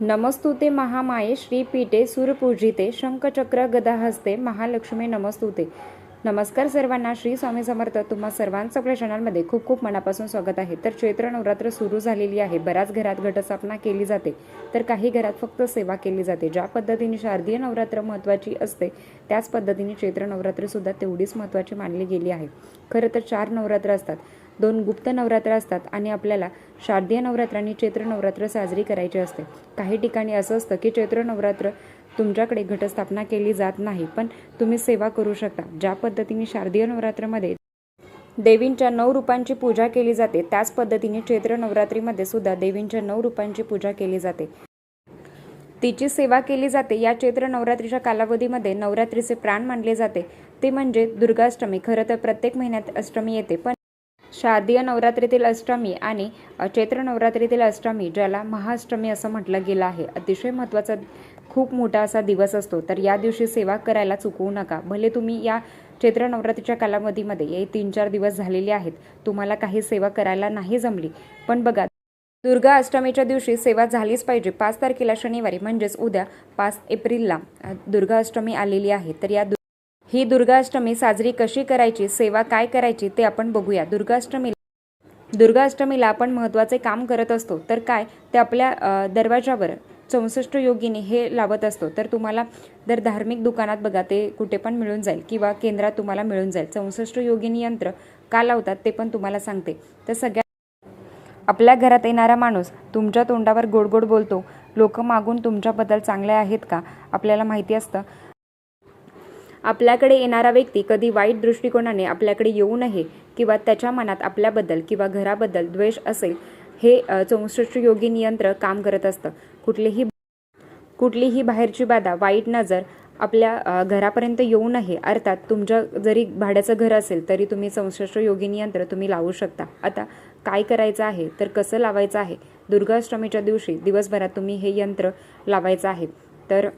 नमस्तुते महामाये श्रीपीठे सुरपूजिते शंखचक्र गदाहस्ते महालक्ष्मी नमस्तुते. नमस्कार सर्वांना श्री स्वामी समर्थ तुम्हा सर्वांचं आपल्या चॅनलमध्ये खूप खूप मनापासून स्वागत आहे. तर चैत्र नवरात्र सुरू झालेली आहे. बऱ्याच घरात घटस्थापना केली जाते. तर काही घरात फक्त सेवा केली जाते. ज्या पद्धतीने शारदीय नवरात्र महत्त्वाची असते त्याच पद्धतीने चैत्र नवरात्र सुद्धा तेवढीच महत्त्वाची मानली गेली आहे. खरं तर चार नवरात्र असतात. दोन गुप्त नवरात्र असतात आणि आपल्याला शारदीय नवरात्र आणि चैत्र नवरात्र साजरी करायची असते. काही ठिकाणी असं असतं की चैत्र नवरात्र तुमच्याकडे घटस्थापना केली जात नाही पण तुम्ही सेवा करू शकता. ज्या पद्धतीने शारदीय नवरात्रमध्ये देवींच्या नऊ रूपांची पूजा केली जाते त्याच पद्धतीने चैत्र नवरात्रीमध्ये सुद्धा देवींच्या नऊ रूपांची पूजा केली जाते. तिची सेवा केली जाते. या चैत्र नवरात्रीच्या कालावधीमध्ये नवरात्रीचे प्राण मानले जाते. ते म्हणजे दुर्गाष्टमी. खरं तर प्रत्येक महिन्यात अष्टमी येते पण शारदीय नवरात्रीतील अष्टमी आणि चैत्र नवरात्रीतील अष्टमी ज्याला महाअष्टमी असं म्हटलं गेलं आहे. अतिशय महत्त्वाचा खूप मोठा असा दिवस असतो. तर या दिवशी सेवा करायला चुकवू नका. भले तुम्ही या चैत्र नवरात्रीच्या कालावधीमध्ये हे तीन चार दिवस झालेले आहेत तुम्हाला काही सेवा करायला नाही जमली. पण बघा दुर्गा अष्टमीच्या दिवशी सेवा झालीच पाहिजे. पाच तारखेला शनिवारी म्हणजेच उद्या पाच एप्रिलला दुर्गा अष्टमी आलेली आहे. तर या ही दुर्गाष्टमी साजरी कशी करायची सेवा काय करायची ते आपण बघूया. दुर्गाष्टमी दुर्गाष्टमीला आपण महत्त्वाचे काम करत असतो तर काय? ते आपल्या दरवाजावर चौसष्ट योगिनी हे लावत असतो. तर तुम्हाला जर धार्मिक दुकानात बघा ते कुठे पण मिळून जाईल किंवा केंद्रात तुम्हाला मिळून जाईल. चौसष्ट योगिनी यंत्र का लावतात ते पण तुम्हाला सांगते. तर सगळ्या आपल्या घरात येणारा माणूस तुमच्या तोंडावर गोड गोड बोलतो. लोक मागून तुमच्याबद्दल चांगले आहेत का? आपल्याला माहिती असतं. आपल्याकडे येणारा व्यक्ती कधी वाईट दृष्टिकोनाने आपल्याकडे येऊ नये किंवा त्याच्या मनात आपल्याबद्दल किंवा घराबद्दल द्वेष असेल हे चौसष्ट योगी नियंत्र काम करत असतं. कुठलीही कुठलीही बाहेरची बाधा वाईट नजर आपल्या घरापर्यंत येऊ नये. अर्थात तुमच्या जरी भाड्याचं घर असेल तरी तुम्ही चौसष्ट योगिनी यंत्र तुम्ही लावू शकता. आता काय करायचं आहे? तर कसं लावायचं आहे? दुर्गाष्टमीच्या दिवशी दिवसभरात तुम्ही हे यंत्र लावायचं आहे. तर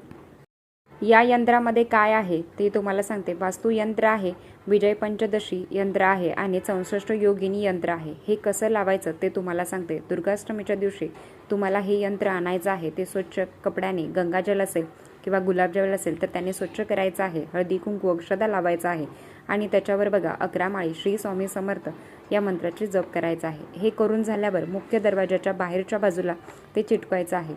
या यंत्रामध्ये काय आहे ते तुम्हाला सांगते. वास्तू यंत्र आहे विजय पंचदशी यंत्र आहे आणि चौसष्ट योगिनी यंत्र आहे. हे कसं लावायचं ते तुम्हाला सांगते. दुर्गाष्टमीच्या दिवशी तुम्हाला हे यंत्र आणायचं आहे. ते स्वच्छ कपड्याने गंगाजल असेल किंवा गुलाबजल असेल तर त्याने स्वच्छ करायचं आहे. हळदी कुंकू अक्षदा लावायचं आहे. आणि त्याच्यावर बघा अकरा माळी श्री स्वामी समर्थ या मंत्राची जप करायचा आहे. हे करून झाल्यावर मुख्य दरवाजाच्या बाहेरच्या बाजूला ते चिटकवायचं आहे.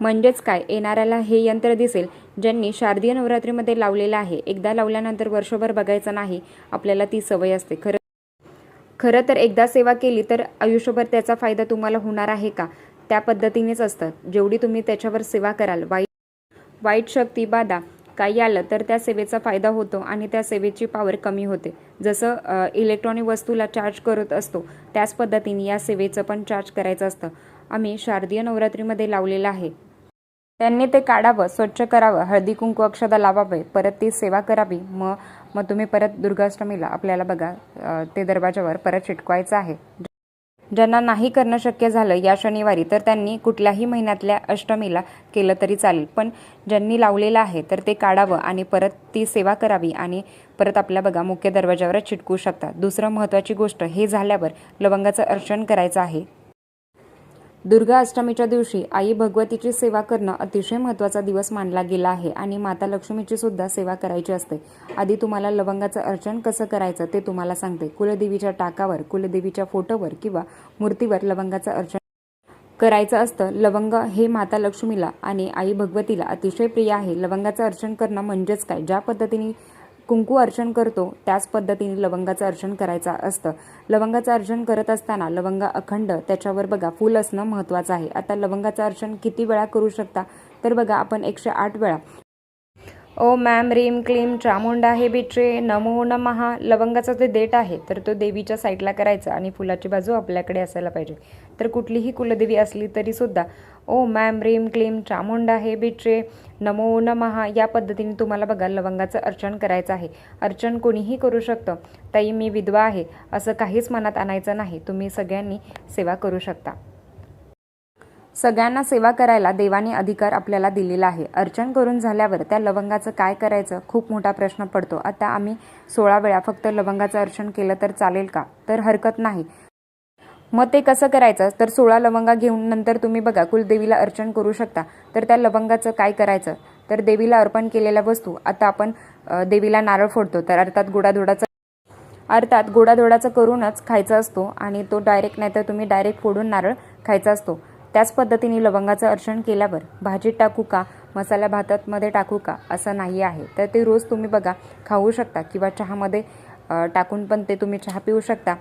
म्हणजेच काय? येणाऱ्याला हे यंत्र दिसेल ज्यांनी शारदीय नवरात्रीमध्ये लावलेलं आहे. एकदा लावल्यानंतर वर्षभर बघायचं नाही. आपल्याला ती सवय असते. खरं खरं तर एकदा सेवा केली तर आयुष्यभर त्याचा फायदा तुम्हाला होणार आहे का? त्या पद्धतीनेच असतं. जेवढी तुम्ही त्याच्यावर सेवा कराल वाईट वाईट शक्ती बाधा काही आलं तर त्या सेवेचा फायदा होतो आणि त्या सेवेची पॉवर कमी होते. जसं इलेक्ट्रॉनिक वस्तूला चार्ज करत असतो त्याच पद्धतीने या सेवेचं पण चार्ज करायचं असतं. आम्ही शारदीय नवरात्रीमध्ये लावलेलं आहे. त्यांनी ते काढावं स्वच्छ करावं हळदी कुंकू अक्षदा लावावे परत ती सेवा करावी. मग मग तुम्ही परत दुर्गाष्टमीला आपल्याला बघा ते दरवाजावर परत चिटकवायचं आहे. ज्यांना नाही करणं शक्य झालं या शनिवारी तर त्यांनी कुठल्याही महिन्यातल्या अष्टमीला केलं तरी चालेल. पण ज्यांनी लावलेलं आहे तर ते काढावं आणि परत ती सेवा करावी आणि परत आपल्या बघा मुख्य दरवाजावरच चिटकू शकता. दुसरं महत्त्वाची गोष्ट हे झाल्यावर लवंगाचं अर्चन करायचं आहे. दुर्गा अष्टमीच्या दिवशी आई भगवतीची सेवा करणं अतिशय महत्त्वाचा दिवस मानला गेला आहे आणि माता लक्ष्मीची सुद्धा सेवा करायची असते. आधी तुम्हाला लवंगाचं अर्चन कसं करायचं ते तुम्हाला सांगते. कुलदेवीच्या टाकावर कुलदेवीच्या फोटोवर किंवा मूर्तीवर लवंगाचं अर्चन करायचं असतं. लवंग हे माता लक्ष्मीला आणि आई भगवतीला अतिशय प्रिय आहे. लवंगाचं अर्चन करणं म्हणजेच काय? ज्या पद्धतीने कुंकू अर्चन करतो त्याच पद्धतीने लवंगाचं अर्चन करायचं असतं. लवंगाचं अर्चन करत असताना लवंग अखंड त्याच्यावर बघा फूल असणं महत्त्वाचं आहे. आता लवंगाचं अर्चन किती वेळा करू शकता? तर बघा आपण एकशे आठ वेळा. ओ मॅम रीम क्लीम चामुंडा हे बिट्रे नमो नमहा लवंगाचा जे देठ आहे तर तो देवीच्या साईडला करायचा आणि फुलाची बाजू आपल्याकडे असायला पाहिजे. तर कुठलीही कुलदेवी असली तरी सुद्धा ओ मॅम रेम क्लेम चामुंडा हे बिट्रे नमो नमहा या पद्धतीने तुम्हाला बघा लवंगाचं अर्चन करायचं आहे. अर्चन कोणीही करू शकतं. ताई मी विधवा आहे. असं काहीच मनात आणायचं नाही. तुम्ही सगळ्यांनी सेवा करू शकता. सगळ्यांना सेवा करायला देवाने अधिकार आपल्याला दिलेला आहे. अर्चन करून झाल्यावर त्या लवंगाचं काय करायचं? खूप मोठा प्रश्न पडतो. आता आम्ही सोळा वेळा फक्त लवंगाचं अर्चन केलं तर चालेल का? तर हरकत नाही. मग ते कसं करायचं? तर सोळा लवंगा घेऊन नंतर तुम्ही बघा कुलदेवीला अर्चन करू शकता. तर त्या लवंगाचं काय करायचं? तर देवीला अर्पण केलेल्या वस्तू आता आपण देवीला नारळ फोडतो. तर अर्थात गोडाधोडाचं अर्थात गोडाधोडाचं करूनच खायचा असतो आणि तो डायरेक्ट नाही तर तुम्ही डायरेक्ट फोडून नारळ खायचा असतो. त्याच पद्धतीने लवंगाचं अर्चन केल्यावर भाजीत टाकू का? मसाला भातातमध्ये टाकू का? असं नाही आहे. तर ते रोज तुम्ही बघा खाऊ शकता किंवा चहामध्ये टाकून पण ते तुम्ही चहा पिऊ शकता.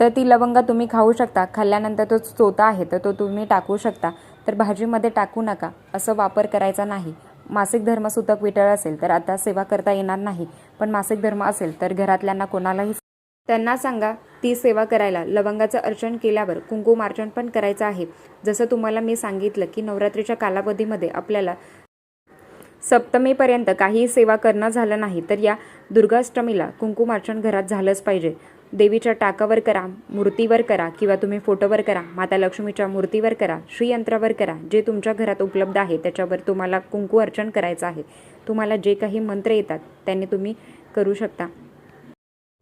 तर ती लवंगा तुम्ही खाऊ शकता. खाल्ल्यानंतर तो चोता आहे तर तो तुम्ही टाकू शकता. तर भाजीमध्ये टाकू नका असं वापर करायचा नाही. मासिक धर्म सुतक विटळ असेल तर आता सेवा करता येणार नाही पण मासिक धर्म असेल तर घरातल्यांना कोणालाही त्यांना सांगा ती सेवा करायला. लवंगाचं अर्चन केल्यावर कुंकुमार्चन पण करायचं आहे. जसं तुम्हाला मी सांगितलं की नवरात्रीच्या कालावधीमध्ये आपल्याला सप्तमीपर्यंत काही सेवा करणं झालं नाही तर या दुर्गाष्टमीला कुंकुमार्चन घरात झालंच पाहिजे. देवीच्या टाकावर करा मूर्तीवर करा किंवा तुम्ही फोटोवर करा माता लक्ष्मीच्या मूर्तीवर करा श्रीयंत्रावर करा जे तुमच्या घरात उपलब्ध आहे त्याच्यावर तुम्हाला कुंकू अर्चन करायचं आहे. तुम्हाला जे काही मंत्र येतात त्याने तुम्ही करू शकता.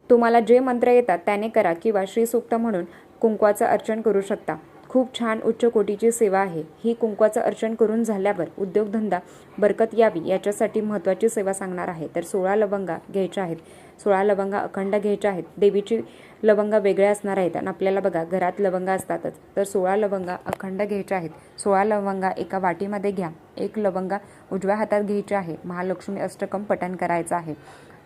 तुम्हाला जे मंत्र येतात त्याने करा किंवा श्रीसूक्त म्हणून कुंकवाचं अर्चन करू शकता. खूप छान उच्च कोटीची सेवा आहे. ही कुंकवाचं अर्चन करून झाल्यावर उद्योगधंदा बरकत यावी याच्यासाठी महत्त्वाची सेवा सांगणार आहे. तर सोळा लवंगा घ्यायच्या आहेत. सोळा लवंगा अखंड घ्यायच्या आहेत. देवीची लवंगा वेगळ्या असणार आहेत आणि आपल्याला बघा घरात लवंगा असतातच. तर सोळा लवंगा अखंड घ्यायच्या आहेत. सोळा लवंगा एका वाटीमध्ये घ्या. एक लवंगा उजव्या हातात घ्यायची आहे. महालक्ष्मी अष्टकम पठण करायचं आहे.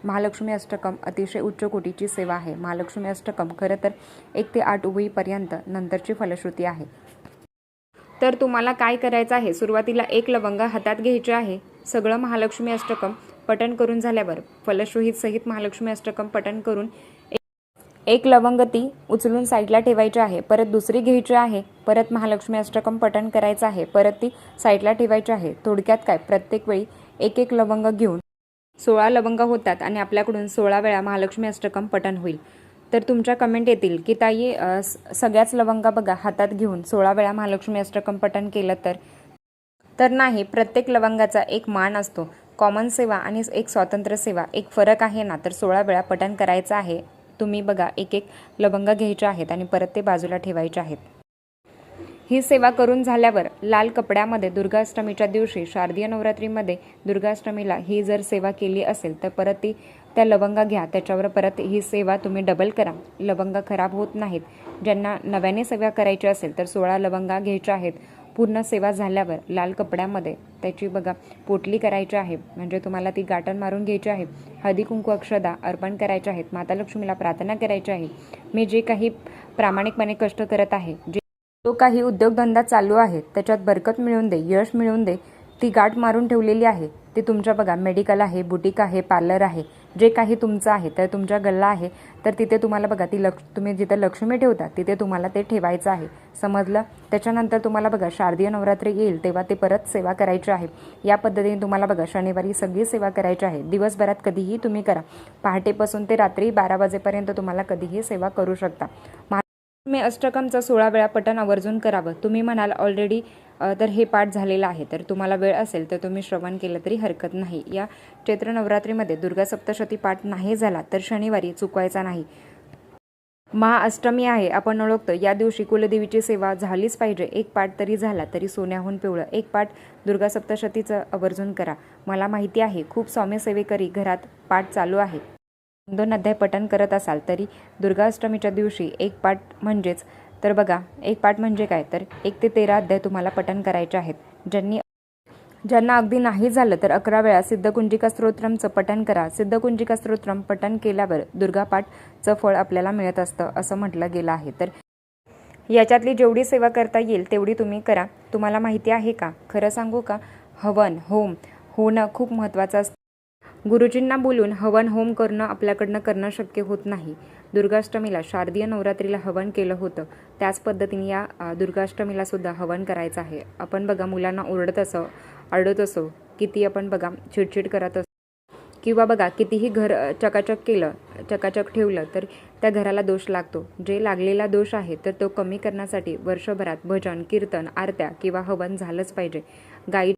महालक्ष्मी अष्टकम अतिशय उच्च कोटीची सेवा आहे. महालक्ष्मी अष्टकम खरं तर एक ते आठ उभीपर्यंत नंतरची फलश्रुती आहे. तर तुम्हाला काय करायचं आहे? सुरुवातीला एक लवंग हातात घ्यायचे आहे. सगळं महालक्ष्मी अष्टकम पठण करून झाल्यावर फलश्रुहित सहित महालक्ष्मी अष्टकम पठण करून एक- एक लवंग ती उचलून साईडला ठेवायची आहे. परत दुसरी घ्यायची आहे. परत महालक्ष्मी अष्टकम पठण करायचं आहे. परत ती साईडला ठेवायची आहे. थोडक्यात काय? प्रत्येक वेळी एक एक लवंग घेऊन सोळा लवंग होतात आणि आपल्याकडून सोळा वेळा महालक्ष्मी अष्टकम पठण होईल. तर तुमच्या कमेंट येतील की ताई स- सगळ्याच लवंगा बघा हातात घेऊन सोळा वेळा महालक्ष्मी अष्टकम पठण केलं तर? तर नाही प्रत्येक लवंगाचा एक मान असतो. कॉमन सेवा आणि एक स्वातंत्र्य सेवा एक फरक आहे ना? तर सोळा वेळा पठण करायचं आहे. तुम्ही बघा एक एक लवंग घ्यायचे आहेत आणि परत ते बाजूला ठेवायचे आहेत. ही सेवा करून झाल्यावर लाल कपड्यामध्ये दुर्गाष्टमीच्या दिवशी शारदीय नवरात्रीमध्ये दुर्गाष्टमीला ही जर सेवा केली असेल तर परत ती त्या लवंगा घ्या. त्याच्यावर परत ही सेवा तुम्ही डबल करा. लवंगा खराब होत नाहीत. ज्यांना नव्याने सेवा करायची असेल तर सोळा लवंगा घ्यायच्या आहेत. पूर्ण सेवा झाल्यावर लाल कपड्यामध्ये त्याची बघा पोटली करायची आहे. म्हणजे तुम्हाला ती गाठण मारून घ्यायची आहे. हळदी कुंकू अक्षदा अर्पण करायचे आहेत. माता लक्ष्मीला प्रार्थना करायची आहे. मी जे काही प्रामाणिकपणे कष्ट करत आहे जे जो काही उद्योगधंदा चालू आहे त्याच्यात बरकत मिळवून दे यश मिळवून दे ती गाठ मारून ठेवलेली आहे. ती तुमच्या बघा मेडिकल आहे बुटीक आहे पार्लर आहे जे काही तुमचं आहे तर तुमच्या गल्ला आहे तर तिथे तुम्हाला बघा ती लक्ष तुम्ही जिथे लक्ष्मी ठेवता तिथे तुम्हाला ते ठेवायचं आहे. समजलं? त्याच्यानंतर तुम्हाला बघा शारदीय नवरात्री येईल तेव्हा ते परत सेवा करायची आहे. या पद्धतीने तुम्हाला बघा शनिवारी सगळी सेवा करायची आहे. दिवसभरात कधीही तुम्ही करा. पहाटेपासून ते रात्री बारा वाजेपर्यंत तुम्हाला कधीही सेवा करू शकता. मी अष्टकमचं सोळा वेळा पठण आवर्जून करावं. तुम्ही म्हणाल ऑलरेडी तर हे पाठ झालेलं आहे. तर तुम्हाला वेळ असेल तर तुम्ही श्रवण केलं तरी हरकत नाही. या चैत्र नवरात्रीमध्ये दुर्गा सप्तशती पाठ नाही झाला तर शनिवारी चुकवायचा नाही. महाअष्टमी आहे आपण ओळखतो. या दिवशी कुलदेवीची सेवा झालीच पाहिजे. एक पाठ तरी झाला तरी सोन्याहून पिवळं. एक पाठ दुर्गा सप्तशतीचं आवर्जून करा. मला माहिती आहे खूप सौम्यसेवेकरी घरात पाठ चालू आहे. दोन अध्याय पठण करत असाल तरी दुर्गाष्टमीच्या दिवशी एक पाठ म्हणजेच तर बघा एक पाठ म्हणजे काय? तर एक ते तेरा अध्याय तुम्हाला पठण करायचे आहेत. ज्यांनी ज्यांना अगदी नाही झालं तर अकरा वेळा सिद्धकुंजिका स्तोत्रमचं पठण करा. सिद्धकुंजिका स्तोत्रम पठण केल्यावर दुर्गापाठचं फळ आपल्याला मिळत असतं असं म्हटलं गेलं आहे. तर याच्यातली जेवढी सेवा करता येईल तेवढी तुम्ही करा. तुम्हाला माहिती आहे का? खरं सांगू का? हवन होम होणं खूप महत्त्वाचं असतं. गुरुजींना बोलून हवन होम करणं आपल्याकडनं करणं शक्य होत नाही. दुर्गाष्टमीला शारदीय नवरात्रीला हवन केलं होतं. त्याच पद्धतीने या दुर्गाष्टमीला सुद्धा हवन करायचं आहे. आपण बघा मुलांना ओरडत असो अडत असो किती आपण बघा चिडचिड करत असो. किंवा बघा कितीही घर चकाचक केलं चकाचक ठेवलं तर त्या घराला दोष लागतो. जे लागलेला दोष आहे तर तो कमी करण्यासाठी वर्षभरात भजन कीर्तन आरत्या किंवा हवन झालंच पाहिजे. गाई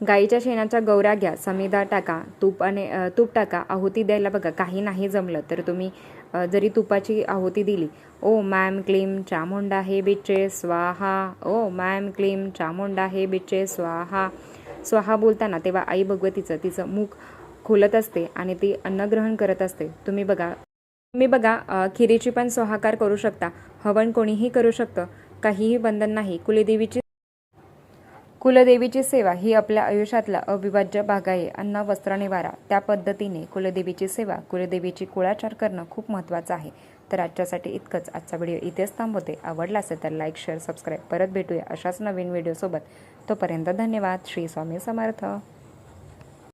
गाईच्या शेणाच्या गौऱ्या घ्या समीदा टाका तूप आणि तूप टाका आहुती द्यायला बघा काही नाही जमलं तर तुम्ही जरी तुपाची आहुती दिली ओ मॅम क्लीम चामुंडा हे बिचे स्वाहा ओ मॅम क्लीम चामुंडा हे बिचे स्वाहा. स्वाहा बोलताना तेव्हा आई भगवतीचं तिचं मुख खोलत असते आणि ती अन्नग्रहण करत असते. तुम्ही बघा तुम्ही बघा खिरीची पण स्वाहाकार करू शकता हवन कोणीही करू शकतं काहीही बंधन नाही कुलदेवीची कुलदेवीची सेवा ही आपल्या आयुष्यातला अविभाज्य भाग आहे. अन्न वस्त्र निवारा त्या पद्धतीने कुलदेवीची सेवा कुलदेवीची कुळाचार करणं खूप महत्त्वाचं आहे. तर आजच्यासाठी इतकंच. आजचा व्हिडिओ इथेच थांबवते. आवडला असेल तर लाईक शेअर सबस्क्राईब परत भेटूया अशाच नवीन व्हिडिओसोबत तोपर्यंत धन्यवाद. श्री स्वामी समर्थ.